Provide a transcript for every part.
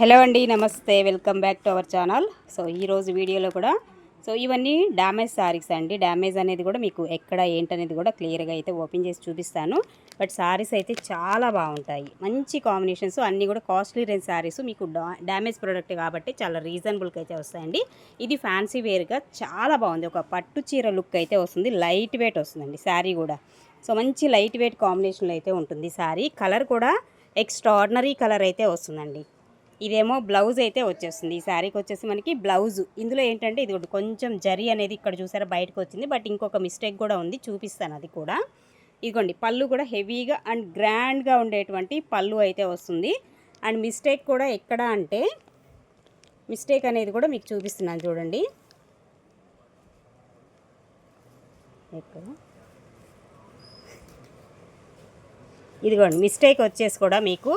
Hello అండి నమస్తే. Welcome back to our channel. So ఈరోజు వీడియోలో కూడా సో ఇవన్నీ డ్యామేజ్ శారీస్ అండి. డ్యామేజ్ అనేది కూడా మీకు ఎక్కడ ఏంటనేది కూడా క్లియర్గా అయితే ఓపెన్ చేసి చూపిస్తాను. బట్ శారీస్ అయితే చాలా బాగుంటాయి. మంచి కాంబినేషన్స్ అన్నీ కూడా కాస్ట్లీ రేంజ్ శారీస్ మీకు డా- డ్యామేజ్ ప్రోడక్ట్ కాబట్టి చాలా రీజనబుల్కి అయితే వస్తాయండి. ఇది ఫ్యాన్సీ వేర్గా చాలా బాగుంది. ఒక పట్టు చీర లుక్ అయితే వస్తుంది. లైట్ వెయిట్ వస్తుందండి శారీ కూడా. సో మంచి లైట్ వెయిట్ కాంబినేషన్లో అయితే ఉంటుంది శారీ కలర్ కూడా ఎక్స్ట్రాడినరీ కలర్ అయితే వస్తుందండి. ఇదేమో బ్లౌజ్ అయితే వచ్చేస్తుంది. ఈ శారీకి వచ్చేసి మనకి బ్లౌజ్. ఇందులో ఏంటంటే ఇది ఒకటి కొంచెం జరీ అనేది ఇక్కడ చూసారా బయటకు వచ్చింది. బట్ ఇంకొక మిస్టేక్ కూడా ఉంది. చూపిస్తాను అది కూడా. ఇదిగోండి పళ్ళు కూడా హెవీగా అండ్ గ్రాండ్గా ఉండేటువంటి పళ్ళు అయితే వస్తుంది. అండ్ మిస్టేక్ కూడా ఎక్కడ అంటే మిస్టేక్ అనేది కూడా మీకు చూపిస్తున్నాను చూడండి. ఎక్కడ? ఇదిగోండి మిస్టేక్ వచ్చేసి కూడా మీకు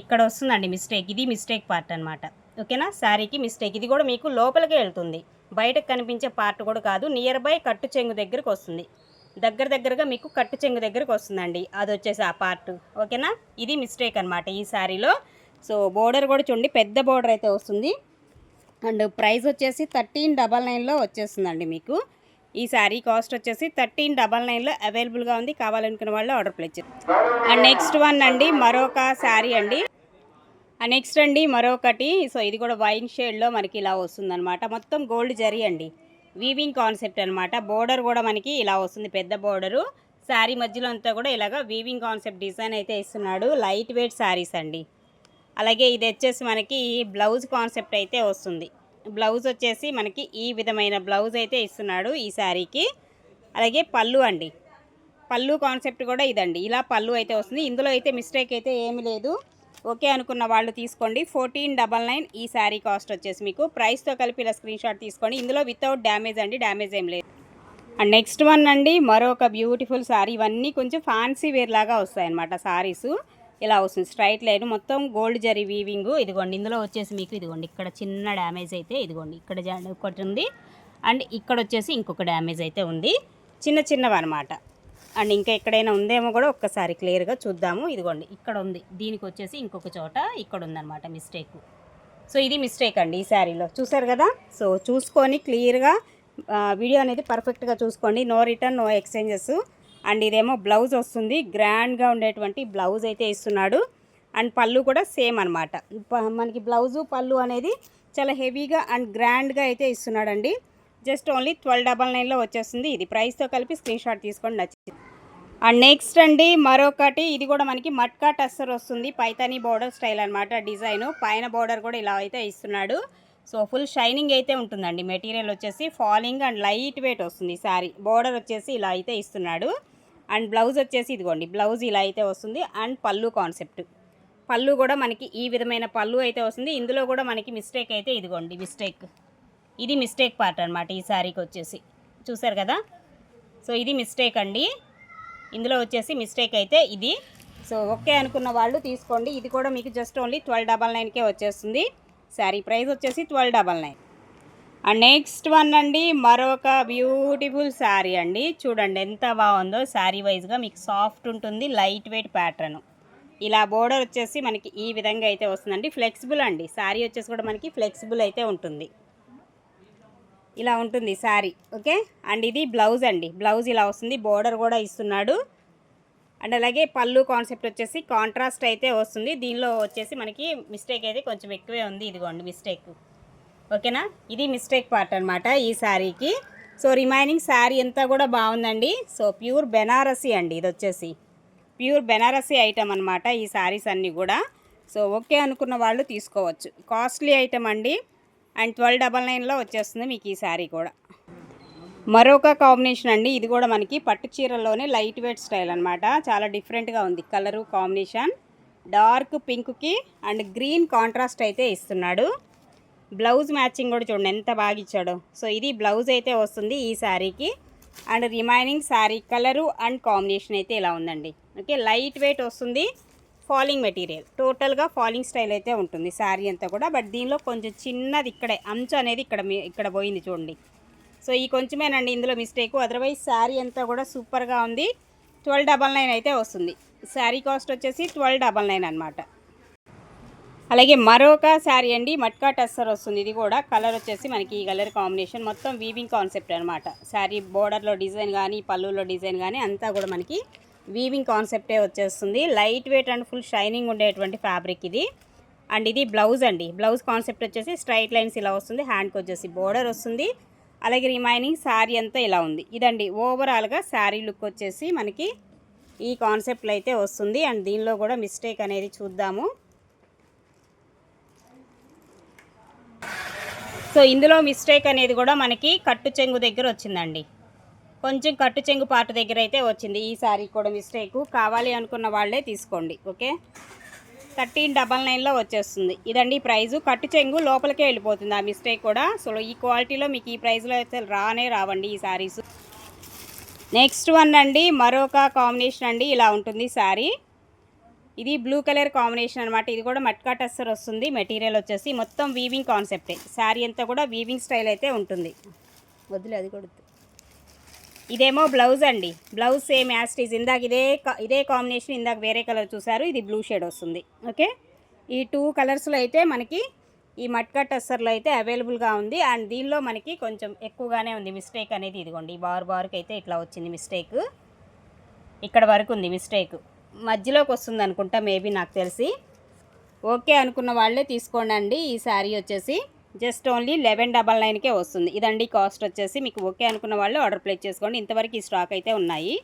ఇక్కడ వస్తుందండి మిస్టేక్. ఇది మిస్టేక్ పార్ట్ అనమాట ఓకేనా? శారీకి మిస్టేక్. ఇది కూడా మీకు లోపలికే వెళ్తుంది. బయటకు కనిపించే పార్ట్ కూడా కాదు. నియర్ బై కట్టు చెంగు దగ్గరకు వస్తుంది. దగ్గర దగ్గరగా మీకు కట్టు చెంగు దగ్గరకు వస్తుందండి. అది వచ్చేసి ఆ పార్ట్. ఓకేనా? ఇది మిస్టేక్ అనమాట ఈ శారీలో. సో బోర్డర్ కూడా చూడండి. పెద్ద బోర్డర్ అయితే వస్తుంది. అండ్ ప్రైస్ వచ్చేసి థర్టీన్ డబల్ నైన్లో వచ్చేస్తుందండి మీకు. ఈ శారీ కాస్ట్ వచ్చేసి థర్టీన్ డబల్ నైన్లో అవైలబుల్గా ఉంది. కావాలనుకున్న వాళ్ళు order place and next one అండి. మరొక శారీ అండి. నెక్స్ట్ అండి మరొకటి. సో ఇది కూడా వైన్ షేడ్లో మనకి ఇలా వస్తుందన్నమాట. మొత్తం గోల్డ్ జరీ అండి. వీవింగ్ కాన్సెప్ట్ అనమాట బోర్డర్ కూడా మనకి ఇలా వస్తుంది పెద్ద బోర్డరు శారీ మధ్యలో అంతా కూడా ఇలాగ వీవింగ్ కాన్సెప్ట్ డిజైన్ అయితే ఇస్తున్నాడు లైట్ వెయిట్ శారీస్ అండి. అలాగే ఇది వచ్చేసి మనకి బ్లౌజ్ కాన్సెప్ట్ అయితే వస్తుంది. బ్లౌజ్ వచ్చేసి మనకి ఈ విధమైన బ్లౌజ్ అయితే ఇస్తున్నాడు ఈ శారీకి అలాగే పళ్ళు అండి. పళ్ళు కాన్సెప్ట్ కూడా ఇదండి. ఇలా పళ్ళు అయితే వస్తుంది. ఇందులో అయితే మిస్టేక్ అయితే ఏమీ లేదు. ఓకే అనుకున్న వాళ్ళు తీసుకోండి. ఫోర్టీన్ డబల్ నైన్ ఈ శారీ కాస్ట్ వచ్చేసి మీకు ప్రైస్తో కలిపి ఇలా స్క్రీన్ షాట్ తీసుకోండి. ఇందులో వితౌట్ డ్యామేజ్ అండి డ్యామేజ్ ఏం లేదు. అండ్ నెక్స్ట్ వన్ అండి మరొక బ్యూటిఫుల్ శారీ. ఇవన్నీ కొంచెం ఫ్యాన్సీ వేర్ లాగా వస్తాయి అనమాట శారీస్ ఇలా వస్తుంది స్ట్రైట్ లైన్ మొత్తం గోల్డ్ జరీ వీవింగ్ ఇదిగోండి ఇందులో వచ్చేసి మీకు ఇదిగోండి ఇక్కడ చిన్న డ్యామేజ్ అయితే ఇదిగోండి ఇక్కడ ఒకటి ఉంది అండ్ ఇక్కడ వచ్చేసి ఇంకొక డ్యామేజ్ అయితే ఉంది. చిన్న చిన్నవి అనమాట అండ్ ఇంకా ఎక్కడైనా ఉందేమో కూడా ఒక్కసారి క్లియర్గా చూద్దాము. ఇదిగోండి ఇక్కడ ఉంది. దీనికి వచ్చేసి ఇంకొక చోట ఇక్కడ ఉందన్నమాట మిస్టేక్ సో ఇది మిస్టేక్ అండి ఈ శారీలో. చూసారు కదా? సో చూసుకొని క్లియర్గా వీడియో అనేది పర్ఫెక్ట్గా చూసుకోండి. No return no exchanges. And ఇదేమో బ్లౌజ్ వస్తుంది. గ్రాండ్గా ఉండేటువంటి బ్లౌజ్ అయితే ఇస్తున్నాడు. అండ్ పళ్ళు కూడా సేమ్ అనమాట మనకి బ్లౌజు పళ్ళు అనేది చాలా హెవీగా అండ్ గ్రాండ్గా అయితే ఇస్తున్నాడండి. జస్ట్ ఓన్లీ ట్వెల్వ్ డబల్ నైన్లో వచ్చేస్తుంది. ఇది ప్రైస్తో కలిపి స్క్రీన్ షాట్ తీసుకోండి నచ్చింది అండ్ నెక్స్ట్ అండి మరొకటి ఇది కూడా మనకి మట్కా టస్సర్ వస్తుంది పైతానీ బోర్డర్ స్టైల్ అనమాట డిజైన్. పైన బోర్డర్ కూడా ఇలా అయితే ఇస్తున్నాడు. సో ఫుల్ షైనింగ్ అయితే ఉంటుందండి. మెటీరియల్ వచ్చేసి ఫాలింగ్ అండ్ లైట్ వెయిట్ వస్తుంది సారీ బోర్డర్ వచ్చేసి ఇలా అయితే ఇస్తున్నాడు. అండ్ బ్లౌజ్ వచ్చేసి ఇదిగోండి బ్లౌజ్ ఇలా అయితే వస్తుంది. అండ్ పళ్ళు కాన్సెప్ట్. పళ్ళు కూడా మనకి ఈ విధమైన పళ్ళు అయితే వస్తుంది. ఇందులో కూడా మనకి మిస్టేక్ అయితే ఇదిగోండి మిస్టేక్. ఇది మిస్టేక్ పార్ట్ అనమాట ఈ శారీకి వచ్చేసి. చూసారు కదా? సో ఇది మిస్టేక్ అండి. ఇందులో వచ్చేసి మిస్టేక్ అయితే ఇది. సో ఓకే అనుకున్న వాళ్ళు తీసుకోండి. ఇది కూడా మీకు జస్ట్ ఓన్లీ ట్వెల్వ్ డబల్ నైన్కే వచ్చేస్తుంది. శారీ ప్రైస్ వచ్చేసి twelve double nine and next one అండి మరొక బ్యూటిఫుల్ శారీ అండి. చూడండి ఎంత బాగుందో. శారీ వైజ్గా మీకు సాఫ్ట్ ఉంటుంది లైట్ వెయిట్ ప్యాటర్న్ ఇలా బోర్డర్ వచ్చేసి మనకి ఈ విధంగా అయితే వస్తుందండి. ఫ్లెక్సిబుల్ అండి. శారీ వచ్చేసి కూడా మనకి ఫ్లెక్సిబుల్ అయితే ఉంటుంది. ఇలా ఉంటుంది శారీ ఓకే? అండ్ ఇది బ్లౌజ్ అండి. బ్లౌజ్ ఇలా వస్తుంది. బోర్డర్ కూడా ఇస్తున్నాడు. అండ్ అలాగే పళ్ళు కాన్సెప్ట్ వచ్చేసి కాంట్రాస్ట్ అయితే వస్తుంది. దీనిలో వచ్చేసి మనకి మిస్టేక్ అయితే కొంచెం ఎక్కువే ఉంది. ఇదిగోండి మిస్టేక్. ఓకేనా? ఇది మిస్టేక్ పార్ట్ అనమాట ఈ శారీకి. సో రిమైనింగ్ శారీ అంతా కూడా బాగుందండి. సో ప్యూర్ బెనారసీ అండి ఇది వచ్చేసి. ప్యూర్ బెనారసీ ఐటమ్ అనమాట ఈ శారీస్ అన్నీ కూడా. సో ఓకే అనుకున్న వాళ్ళు తీసుకోవచ్చు. కాస్ట్లీ ఐటమ్ అండి. అండ్ ట్వెల్వ్ డబల్ నైన్లో వచ్చేస్తుంది మీకు ఈ శారీ కూడా. మరొక కాంబినేషన్ అండి. ఇది కూడా మనకి పట్టు చీరల్లోనే లైట్ వెయిట్ స్టైల్ అనమాట చాలా డిఫరెంట్గా ఉంది. కలరు కాంబినేషన్ డార్క్ పింక్కి అండ్ గ్రీన్ కాంట్రాస్ట్ అయితే ఇస్తున్నాడు. బ్లౌజ్ మ్యాచింగ్ కూడా చూడండి ఎంత బాగా ఇచ్చాడో. సో ఇది బ్లౌజ్ అయితే వస్తుంది ఈ శారీకి. And remaining sari colour and combination అయితే ఇలా ఉందండి. ఓకే లైట్ వెయిట్ వస్తుంది. Falling material. టోటల్గా ఫాలింగ్ స్టైల్ అయితే ఉంటుంది శారీ అంతా కూడా. బట్ దీనిలో కొంచెం చిన్నది ఇక్కడే అంచు అనేది ఇక్కడ ఇక్కడ పోయింది చూడండి. సో ఈ కొంచెమేనండి ఇందులో మిస్టేక్. అదర్వైజ్ శారీ అంతా కూడా సూపర్గా ఉంది. ట్వెల్వ్ డబల్ నైన్ అయితే వస్తుంది. శారీ కాస్ట్ వచ్చేసి ట్వెల్వ్ డబల్ నైన్ అనమాట అలాగే మరొక శారీ అండి మట్కా టస్సర్ వస్తుంది. ఇది కూడా కలర్ వచ్చేసి మనకి ఈ కలర్ కాంబినేషన్ మొత్తం వీవింగ్ కాన్సెప్ట్ అనమాట శారీ బోర్డర్లో డిజైన్ కానీ పళ్ళులో డిజైన్ కానీ అంతా కూడా మనకి వీవింగ్ కాన్సెప్టే వచ్చేస్తుంది. Light weight and full shining ఉండేటువంటి ఫ్యాబ్రిక్ ఇది. అండ్ ఇది బ్లౌజ్ అండి. బ్లౌజ్ కాన్సెప్ట్ వచ్చేసి స్ట్రైట్ లైన్స్ ఇలా వస్తుంది. హ్యాండ్కి వచ్చేసి బోర్డర్ వస్తుంది. అలాగే రిమైనింగ్ శారీ అంతా ఇలా ఉంది. ఇదండి. ఓవరాల్గా శారీ లుక్ వచ్చేసి మనకి ఈ కాన్సెప్ట్లో అయితే వస్తుంది. అండ్ దీనిలో కూడా మిస్టేక్ అనేది చూద్దాము. సో ఇందులో మిస్టేక్ అనేది కూడా మనకి కట్టు చెంగు దగ్గర వచ్చిందండి. కొంచెం కట్టు చెంగు పార్ట్ దగ్గర అయితే వచ్చింది. ఈ సారీ కూడా మిస్టేక్ కావాలి అనుకున్న వాళ్ళే తీసుకోండి ఓకే? థర్టీన్ డబల్ నైన్లో వచ్చేస్తుంది. ఇదండి ప్రైజు. కట్టు చెంగు లోపలికే వెళ్ళిపోతుంది ఆ మిస్టేక్ కూడా. సో ఈ క్వాలిటీలో మీకు ఈ ప్రైస్లో అయితే రానే రావండి ఈ శారీస్ నెక్స్ట్ వన్ అండి మరొక కాంబినేషన్ అండి. ఇలా ఉంటుంది శారీ ఇది బ్లూ కలర్ కాంబినేషన్ అనమాట ఇది కూడా మట్కా టస్సర్ వస్తుంది. మెటీరియల్ వచ్చేసి మొత్తం వీవింగ్ కాన్సెప్టే శారీ అంతా కూడా వీవింగ్ స్టైల్ అయితే ఉంటుంది. వదిలే అది కూడా ఇదేమో బ్లౌజ్ అండి. బ్లౌజ్ సేమ్ యాస్టీజ్ ఇందాక ఇదే కా- ఇదే కాంబినేషన్ ఇందాక వేరే కలర్ చూసారు. ఇది బ్లూ షేడ్ వస్తుంది. ఓకే? ఈ టూ కలర్స్లో అయితే మనకి ఈ మట్కా టస్సర్లో అయితే అవైలబుల్గా ఉంది. అండ్ దీనిలో మనకి కొంచెం ఎక్కువగానే ఉంది మిస్టేక్ అనేది. ఇదిగోండి ఈ బార్ బార్కి అయితే ఇట్లా వచ్చింది మిస్టేక్. ఇక్కడ వరకు ఉంది మిస్టేక్. మధ్యలోకి వస్తుంది అనుకుంటా మేబీ నాకు తెలిసి. ఓకే అనుకున్న వాళ్ళే తీసుకోండి అండి. ఈ శారీ వచ్చేసి జస్ట్ ఓన్లీ లెవెన్ డబల్ నైన్కే వస్తుంది. ఇదండి కాస్ట్ వచ్చేసి మీకు ఓకే అనుకున్న వాళ్ళు ఆర్డర్ ప్లేస్ చేసుకోండి. ఇంతవరకు ఈ స్టాక్ అయితే ఉన్నాయి.